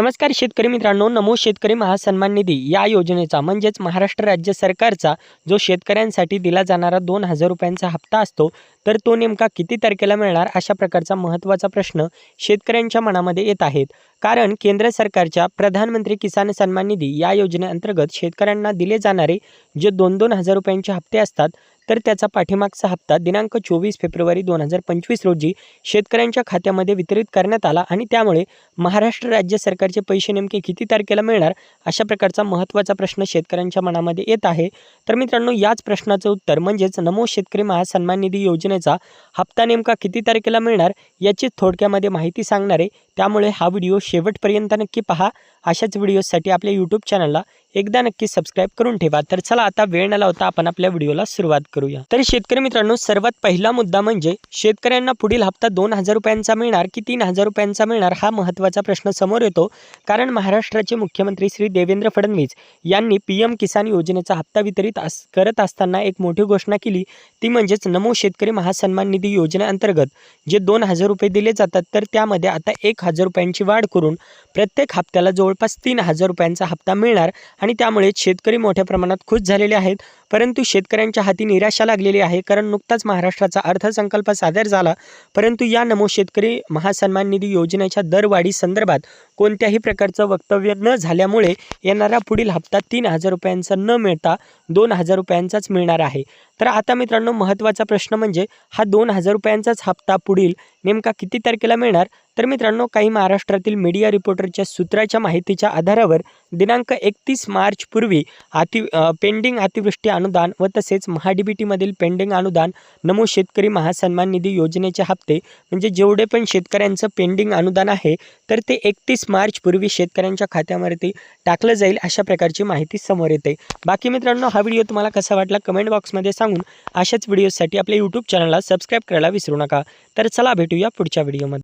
नमस्कार शेतकरी मित्रांनो नमो शेतकरी महासन्मान निधी या योजनेचा म्हणजेच महाराष्ट्र राज्य सरकारचा जो शेतकऱ्यांसाठी दिला जाणारा दोन हजार रुपयांचा हप्ता असतो तर तो नेमका किती तारखेला मिळणार अशा प्रकारचा महत्त्वाचा प्रश्न शेतकऱ्यांच्या मनामध्ये येत आहेत. कारण केंद्र सरकारच्या प्रधानमंत्री किसान सन्मान निधी या योजनेअंतर्गत शेतकऱ्यांना दिले जाणारे जे दोन दोन हजार रुपयांचे हप्ते असतात तर त्याचा पाठीमागचा हप्ता दिनांक चोवीस फेब्रुवारी दोन हजार पंचवीस रोजी शेतकऱ्यांच्या खात्यामध्ये वितरित करण्यात आला आणि त्यामुळे महाराष्ट्र राज्य सरकारचे पैसे नेमके किती तारखेला मिळणार अशा प्रकारचा महत्त्वाचा प्रश्न शेतकऱ्यांच्या मनामध्ये येत आहे. तर मित्रांनो याच प्रश्नाचं उत्तर म्हणजेच नमो शेतकरी महासन्मान निधी योजनेचा हप्ता नेमका किती तारखेला मिळणार याची थोडक्यामध्ये माहिती सांगणार आहे. त्यामुळे हा व्हिडिओ शेवटपर्यंत नक्की पहा. अशाच व्हिडिओसाठी आपल्या यूट्यूब चॅनलला एकदा नक्की सबस्क्राईब करून ठेवा. तर चला आता वेळ न लावता आपण आपल्या व्हिडिओला सुरुवात करूया. तर शेतकरी मित्रांनो सर्वात पहिला मुद्दा म्हणजे शेतकऱ्यांना पुढील हप्ता दोन हजार रुपयांचा मिळणार की तीन हजार रुपयांचा मिळणार हा महत्त्वाचा प्रश्न समोर येतो. कारण महाराष्ट्राचे मुख्यमंत्री श्री देवेंद्र फडणवीस यांनी पी एम किसान योजनेचा हप्ता वितरित अस करत असताना एक मोठी घोषणा केली. ती म्हणजेच नमो शेतकरी महासन्मान निधी योजनेअंतर्गत जे दोन हजार रुपये दिले जातात तर त्यामध्ये आता एक हजार रुपयांची वाढ करून प्रत्येक हप्त्याला जवळपास तीन हजार रुपयांचा हप्ता मिळणार. आणि त्यामुळे शेतकरी मोठ्या प्रमाणात खुश झालेले आहेत. परंतु शेतकऱ्यांच्या हाती निराशा लागलेली आहे. कारण नुकताच महाराष्ट्राचा अर्थसंकल्प सादर झाला. परंतु या नमो शेतकरी महासन्मान निधी योजनेच्या दरवाढी संदर्भात कोणत्याही प्रकारचं वक्तव्य न झाल्यामुळे येणारा पुढील हप्ता तीन हजार रुपयांचा न मिळता दोन हजार रुपयांचाच मिळणार आहे. तर आता मित्रांनो महत्त्वाचा प्रश्न म्हणजे हा दोन हजार रुपयांचाच हप्ता पुढील नेमका किती तारखेला मिळणार? तर मित्रांनो काही महाराष्ट्रातील मीडिया रिपोर्टरच्या सूत्राच्या माहितीच्या आधारावर दिनांक एकतीस मार्चपूर्वी अति पेंडिंग अतिवृष्टी अनुदान व तसेच महाडीबीटीमधील पेंडिंग अनुदान नमो शेतकरी महासन्मान निधी योजनेचे हप्ते म्हणजे जेवढे पण शेतकऱ्यांचं पेंडिंग अनुदान आहे तर ते एकतीस मार्चपूर्वी शेतकऱ्यांच्या खात्यावरती टाकलं जाईल अशा प्रकारची माहिती समोर येते. बाकी मित्रांनो हा व्हिडिओ तुम्हाला कसा वाटला कमेंट बॉक्समध्ये सांगून अशाच व्हिडिओसाठी आपल्या यूट्यूब चॅनलला सबस्क्राईब करायला विसरू नका. तर चला भेटूया पुढच्या व्हिडिओमध्ये.